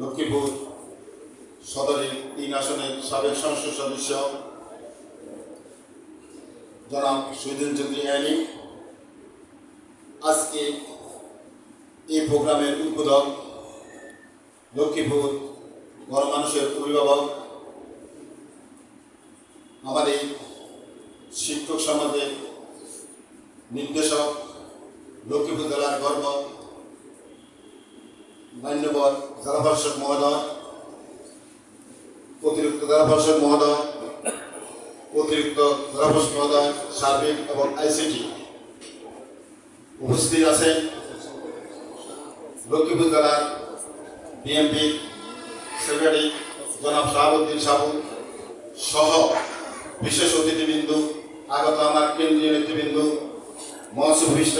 লক্ষ্মীপুর সদরের তিন আসনের সাবেক সংসদ সদস্য জনাব শহীদুল চৌধুরী আইনি। আজকে এই প্রোগ্রামের উদ্বোধক লক্ষ্মীপুর গণমানুষের অভিভাবক, আমাদের শিক্ষক সমাজের নির্দেশক, লক্ষ্মীপুর জেলার গর্ব মান্যবর জেলা পরিষদ মহোদয়, অতিরিক্ত জেলা পরিষদ মহোদয়, অতিরিক্ত জেলা পরিষদ মহোদয়, সার্বিক এবং আইসিটি উপস্থিত আছেন লক্ষ্মীপুর জেলার বিএনপি সেক্রেটারি জনাব শাহাবুদ্দিন সাবু সহ বিশেষ অতিথিবৃন্দ, আগত আমার কেন্দ্রীয় নেতৃবৃন্দ মহাসুভীষ্ট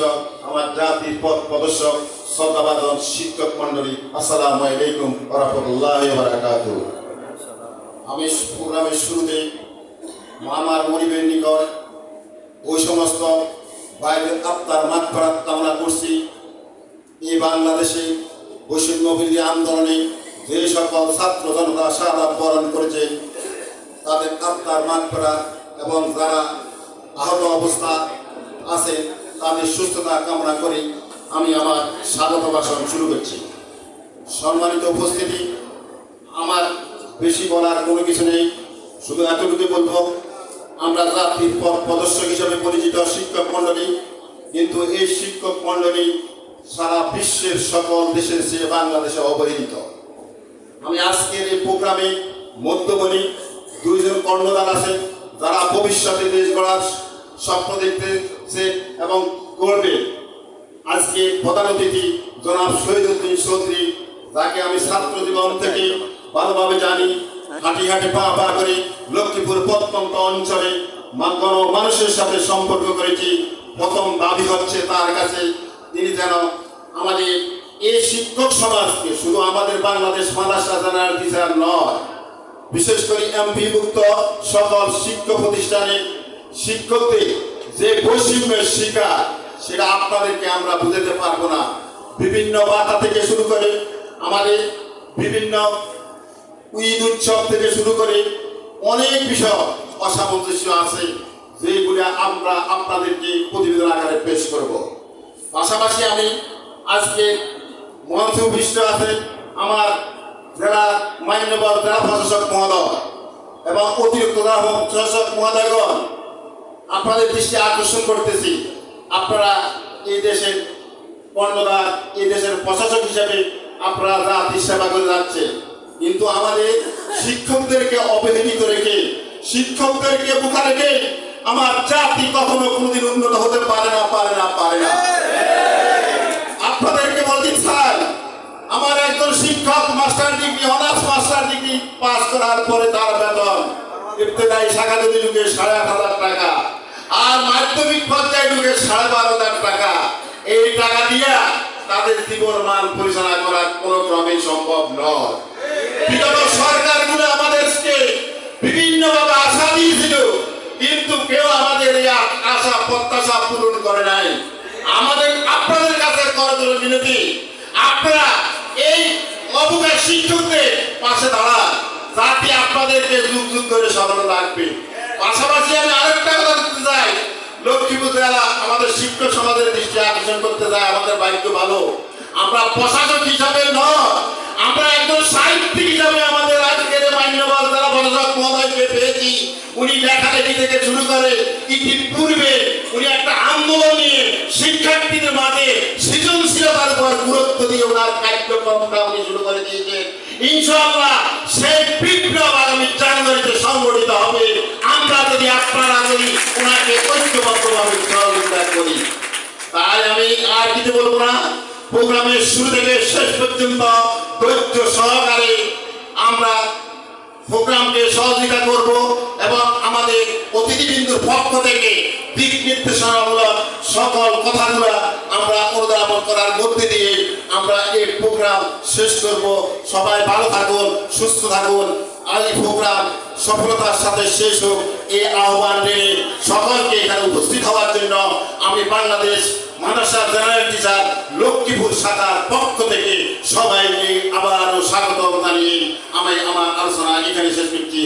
আমার জাতির পথ প্রদর্শক শ্রদ্ধাবাদন শিক্ষক মন্ডলী আসসালামু আলাইকুম রহমতুল্লাহ বারাকাতু আমি প্রোগ্রামের শুরুতে মামার মরিবের নিকট ওই সমস্ত বাইরের আত্মার মাঠ কামনা করছি। এই বাংলাদেশে বৈষম্য আন্দোলনে যে সকল ছাত্র জনতা সাদা বরণ করেছে, তাদের আত্মার মান করা এবং যারা আহত অবস্থা আছে তাদের সুস্থতা কামনা করে, আমি আমার স্বাগত ভাষণ শুরু করছি। সম্মানিত উপস্থিতি, আমার বেশি বলার কোনো কিছু নেই, শুধু এতটুকু বলব, আমরা জাতির পথ প্রদর্শক হিসেবে পরিচিত শিক্ষক মণ্ডলী, কিন্তু এই শিক্ষক মণ্ডলী সারা বিশ্বের সকল দেশের চেয়ে বাংলাদেশে অবহেলিত। আমি আজকের এই প্রোগ্রামে মধ্যমণি দুইজন কর্ণদার আছে যারা ভবিষ্যতে দেশ গড়ার স্বপ্ন দেখতেছে এবং করবে। আজকে প্রধান অতিথি জনাব শহীদুদ্দিন চৌধুরী, যাকে আমি ছাত্র জীবন থেকে ভালোভাবে জানি, হাঁটি হাঁটি পা পা করে লক্ষ্মীপুর প্রত্যন্ত অঞ্চলে মানুষের সাথে সম্পর্ক করেছি। প্রথম দাবি হচ্ছে তার কাছে, তিনি যেন আমাদের এই শিক্ষক সমাজকে শুধু আমাদের বাংলাদেশ মাদ্রাসা জানার টিচার নয়, বিশেষ করে এমপিভুক্ত সকল শিক্ষক প্রতিষ্ঠানে শিক্ষকদের যে বৈষম্যের শিকার, সেটা আপনাদেরকে আমরা বুঝাতে পারব না। বিভিন্ন বাধা থেকে শুরু করে আমাদের বিভিন্ন ঈদ উৎসব থেকে শুরু করে অনেক বিষয় অসামঞ্জস্য আছে, যেগুলি আমরা আপনাদেরকে প্রতিবেদন আকারে পেশ করব। পাশাপাশি আমি আজকে মঞ্চে উপবিষ্ট আছে আমার জেলা মান্যবর জেলা প্রশাসক মহোদয় এবং অতিরিক্ত প্রশাসক মহোদয়গণ। আপনাদের দৃষ্টি আকর্ষণ করতেছি। আপনারা এই দেশের কর্ণধার, এই দেশের প্রশাসক হিসাবে আপনারা জাতির সেবা করে যাচ্ছে কিন্তু আমাদের শিক্ষকদেরকে অবহেলিত রেখে, শিক্ষকদেরকে বুকা রেখে আমার জাতি কখনো কোনোদিন উন্নত হতে পারে না পারে না পারে না। আপনাদেরকে বলছি, স্যার, আমার একজন শিক্ষক, master degree, honours master degree pass করার পরে তার বেতন ইবতেদায়ী শাখা যদি ঢুকে সাড়ে আট হাজার টাকা। আর মাধ্যমিক পর্যায়ে ঢুকে সাড়ে বারো হাজার টাকা। এই টাকা দিয়া তাদের জীবন মান পরিচালনা করা কোনো ক্রমে সম্ভব নয়। বিগত সরকারগুলো আমাদেরকে বিভিন্নভাবে আশা দিয়েছিল, কিন্তু কেউ আমাদের এই আশা, প্রত্যাশা পূরণ করে নাই। আমাদের, আপনাদের কাছে করজোর বিনতি, আপনারা এই অবকাশ শিক্ষকদের পাশে দাঁড়ান। জাতি আপনাদেরকে যুগ যুগ ধরে স্মরণ রাখবে। পাশাপাশি আমি আরেকটা কথা বলতে চাই। লক্ষ্মীপুর জেলা আমাদের শিক্ষক সমাজের দৃষ্টি আকর্ষণ করতে চাই আমাদের ভাগ্য ভালো। আমরা প্রশাসক হিসাবে নয়, আমরা একজন সাহিত্যিক হিসাবে আমাদের আজকের মান্যবর জেলা প্রশাসক মহোদয়কে পেয়েছি। উনি লেখালেখি থেকে শুরু করে ইতিপূর্বে উনি একটা আন্দোলন নিয়ে শিক্ষার্থীদের মাঝে সৃজনশীলতার উপর গুরুত্ব দিয়ে ওনার কার্যক্রমটা উনি শুরু করে দিয়েছেন। ইনশাআল্লাহ সেই বিপ্লব আগামী জানুয়ারিতে সংগঠিত হবে আমরা যদি আপনারা যদি ওনাকে ঐক্যবদ্ধভাবে সহযোগিতা করি তাই আমি আর বলব না। প্রোগ্রামের শুরু থেকে শেষ পর্যন্ত ধৈর্য সহকারে আমরা প্রোগ্রামকে সহযোগিতা করব এবং আমাদের অতিথিবৃন্দুর পক্ষ থেকে দিক নির্দেশনামূলক সকল কথাগুলো আমরা অনুধাবন করার মধ্যে দিয়ে আমরা এই প্রোগ্রাম শেষ করব। সবাই ভালো থাকুন, সুস্থ থাকুন। আর এই প্রোগ্রাম সফলতার সাথে শেষ হোক এই আহ্বান নিয়ে সকলকে এখানে উপস্থিত হওয়ার জন্য আমি বাংলাদেশ মাদ্রাসা জেনারেল টিচার লক্ষ্মীপুর শাখার পক্ষ থেকে সবাইকে আবারও স্বাগত জানিয়ে আমি আমার আলোচনা এখানে শেষ করছি।